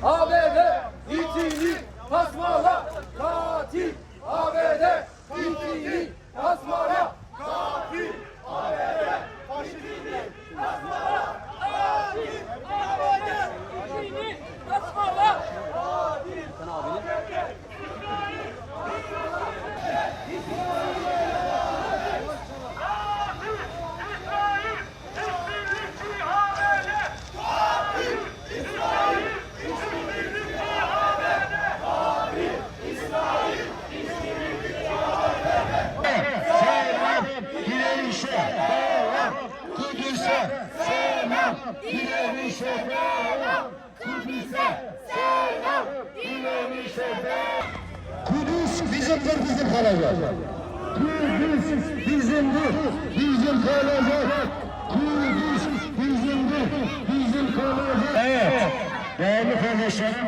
ABD itini tasmala katil ABD itini tasmala katil ABD faşizmi tasmala katil ABD itini tasmala katil Sen abini Selam direnişe devam. Kudüs'e selam direnişe devam. Kudüs'e selam. Kudüs bizimdir bizim kalacak. Kudüs bizimdir bizim kalacak. Kudüs bizimdir bizim kalacak. Evet değerli kardeşlerim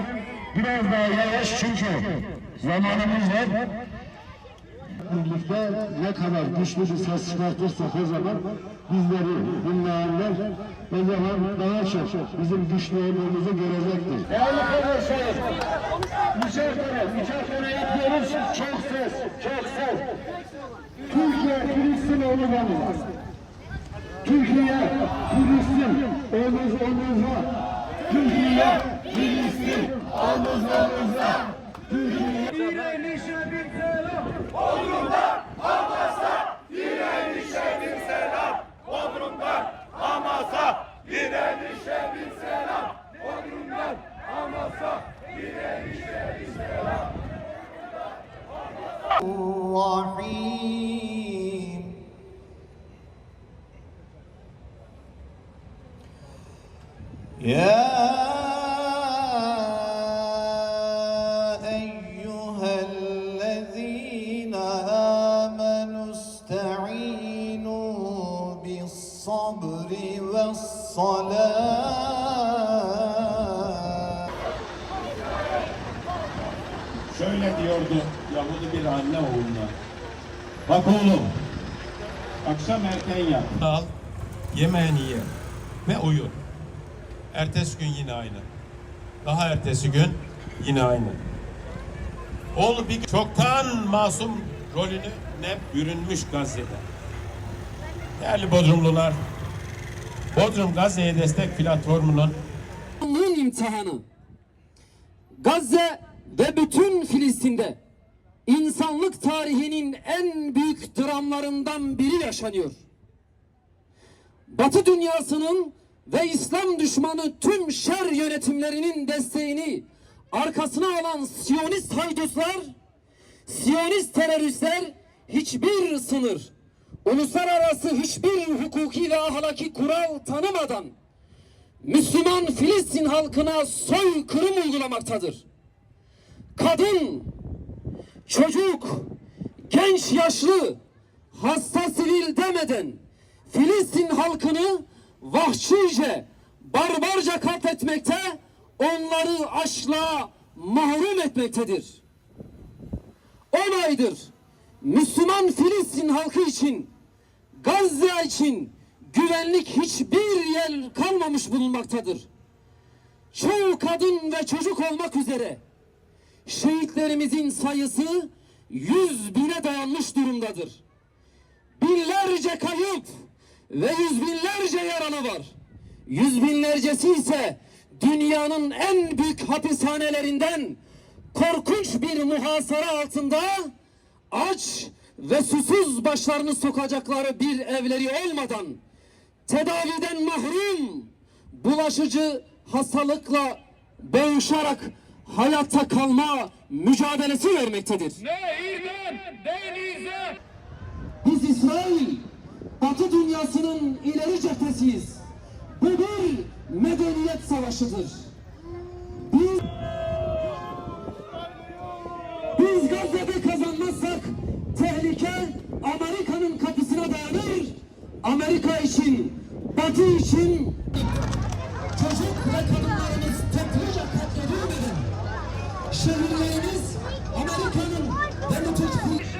biraz daha yavaş çünkü zamanımız var birlikte ne kadar güçlü bir ses çıkartırsak o zaman bizleri dinleyenler o zaman daha çok bizim güçlü olduğumuzu görecektir. Değerli kardeşlerim, mücadele, mücadele yapıyoruz. Çok ses, çok ses. Türkiye Filistin olmalı. Türkiye Filistin omuz omuza. Türkiye Filistin omuz omuza. Türkiye Direnişe الرحيم يا Diyordu Yahudi bir anne oğluna. Bak oğlum, akşam erken yat. Al, yemeğini ye ve uyu. Ertesi gün yine aynı. Daha ertesi gün yine aynı. Oğlu bir çoktan masum rolünü ne bürünmüş Gazze'de. Değerli Bodrumlular, Bodrum Gazze'ye destek platformunun imtihanı. Gazze ve bütün Filistin'de insanlık tarihinin en büyük dramlarından biri yaşanıyor. Batı dünyasının ve İslam düşmanı tüm şer yönetimlerinin desteğini arkasına alan Siyonist haydutlar, Siyonist teröristler hiçbir sınır, uluslararası hiçbir hukuki ve ahlaki kural tanımadan Müslüman Filistin halkına soykırım uygulamaktadır. Kadın, çocuk, genç yaşlı, hasta sivil demeden Filistin halkını vahşice, barbarca katletmekte, onları açlığa mahrum etmektedir. 10 aydır Müslüman Filistin halkı için, Gazze için güvenlik hiçbir yer kalmamış bulunmaktadır. Çoğu kadın ve çocuk olmak üzere şehitlerimizin sayısı yüz bine dayanmış durumdadır. Binlerce kayıp ve yüz binlerce yaralı var. Yüz binlercesi ise dünyanın en büyük hapishanelerinden korkunç bir muhasara altında aç ve susuz başlarını sokacakları bir evleri olmadan tedaviden mahrum bulaşıcı hastalıkla boğuşarak hayatta kalma mücadelesi vermektedir. Biz İsrail, Batı dünyasının ileri cephesiyiz. Bu bir medeniyet savaşıdır. Biz, biz Gazze'de kazanmazsak tehlike Amerika'nın kapısına dayanır. Amerika için, Batı için çocuk ve kadın şehirlerimiz Amerika'nın demokratik